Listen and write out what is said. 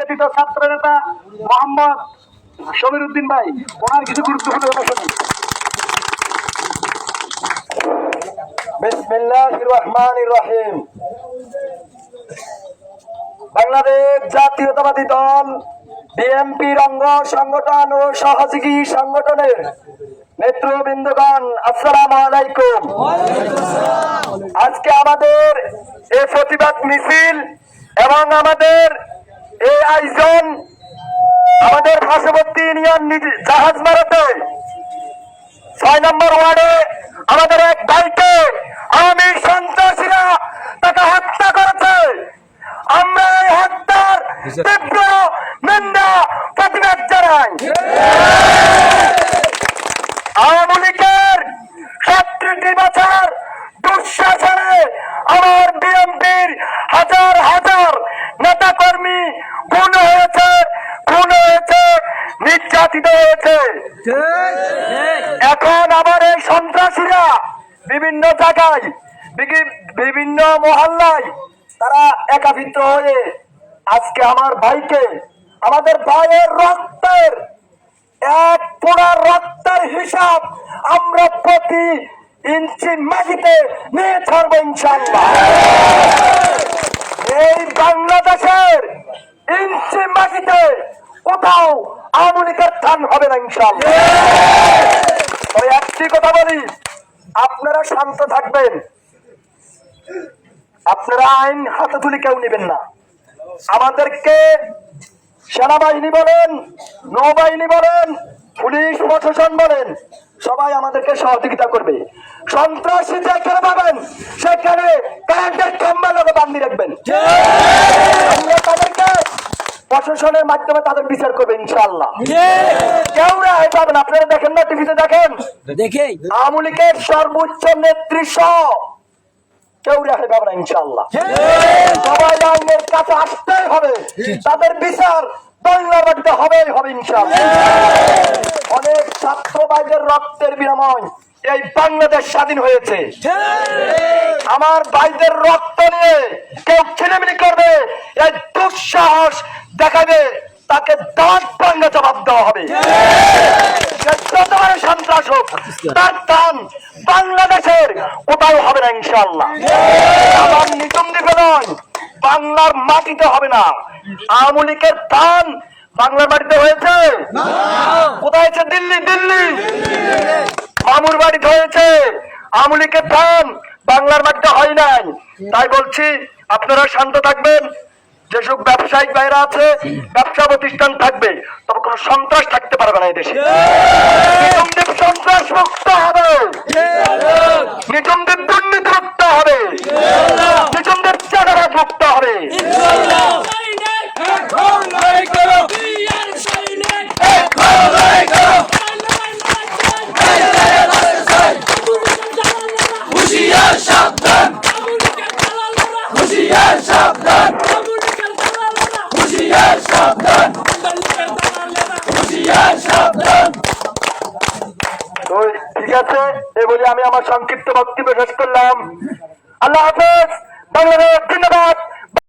ব্যতীত ছাত্র নেতা মোহাম্মদ সমীর উদ্দিন ভাই, ওনার কিছু গুরুত্বপূর্ণ কথা রহিম। বাংলাদেশ জাতীয়তাবাদী দল, বিএনপির অঙ্গ সংগঠন ও সহযোগী সংগঠনের নেতৃবৃন্দগণ, আসসালাম আলাইকুম। আজকে আমাদের এই প্রতিবাদ মিছিল এবং আমাদের এই আয়োজন আমাদের পার্শ্ববর্তী ইউনিয়ন জাহাজ মারাতে। ছয় নম্বর ওয়ার্ডে আমাদের এক ভাইকে আমি সন্ত্রাসীরা তাকে হত্যা করেছে। আমরা এই হত্যার তীব্র নির্যাতিত হয়েছে। এখন আবার এই সন্ত্রাসীরা বিভিন্ন জায়গায় বিভি- বিভিন্ন মহল্লায় তারা একাভিত্র হয়ে আজকে আমার ভাইকে, আমাদের ভাইয়ের রক্তের এক পোড়া রক্তের হিসাব আমরা প্রতি ইঞ্চি মাটিতে নিয়ে ছাড়বো ইনশাল্লাহ এই বাংলাদেশের ইঞ্চি মাটিতে কোথাও আওয়ামী লীগের স্থান হবে না ইনশাল্লাহ তবে একটি কথা বলি, আপনারা শান্ত থাকবেন। আপনারা আইন হাতে তুলে কেউ নেবেন না। আমাদেরকে সেনাবাহিনী বলেন, নৌবাহিনী বলেন, পুলিশ প্রশাসন বলেন, সবাই আমাদেরকে সহযোগিতা করবে। সন্ত্রাসী যেখানে পাবেন, সেখানে কারেন্টের খাম্বা লোকে বান্ধি রাখবেন। প্রশাসনের মাধ্যমে তাদের বিচার করবে ইনশাল্লাহ কেউ রেহাই পাবেন আপনারা দেখেন না টিভিতে দেখেন? দেখে আওয়ামী লীগের সর্বোচ্চ নেত্রী সহ কেউ রেহাই পাবে না ইনশাল্লাহ সবাই আইনের কাছে আসতেই হবে। তাদের বিচার মাটিতে হবেই হবে ইনশাল্লাহ অনেক ছাত্র ভাইদের রক্তের বিনিময় এই বাংলাদেশ স্বাধীন হয়েছে। আমার ভাইদের রক্ত নিয়ে সন্ত্রাস তার দান বাংলাদেশের কোথাও হবে না ইনশাল্লাহ আমার নিতম দিকে বাংলার মাটিতে হবে না। আওয়ামী লীগের দান বাংলার মাটিতে হয়েছে। কোথায় হয়েছে দিল্লি দিল্লি। মামুর বাড়িতে হয়েছে। আওয়ামী লীগের ধান বাংলার মাটিতে হয় নাই। তাই বলছি, আপনারা শান্ত থাকবেন। যেসব ব্যবসায়িক বাইরা আছে ব্যবসা প্রতিষ্ঠান থাকবে তবে কোনো সন্ত্রাস থাকতে পারবে না এদেশে সন্ত্রাস মুক্ত হবে। নিতমদ্বীপ দুর্নীতি মুক্ত হবে নিতমদ্বীপ চাঁদাবাজ মুক্ত হবে হুশিয়ার সাবধান হুশিয়ার সাবধান হুশিয়ার তো ঠিক আছে এই বলে আমি আমার সংক্ষিপ্ত বক্তব্য শেষ করলাম। আল্লাহ হাফেজ, বাংলাদেশ জিন্দাবাদ।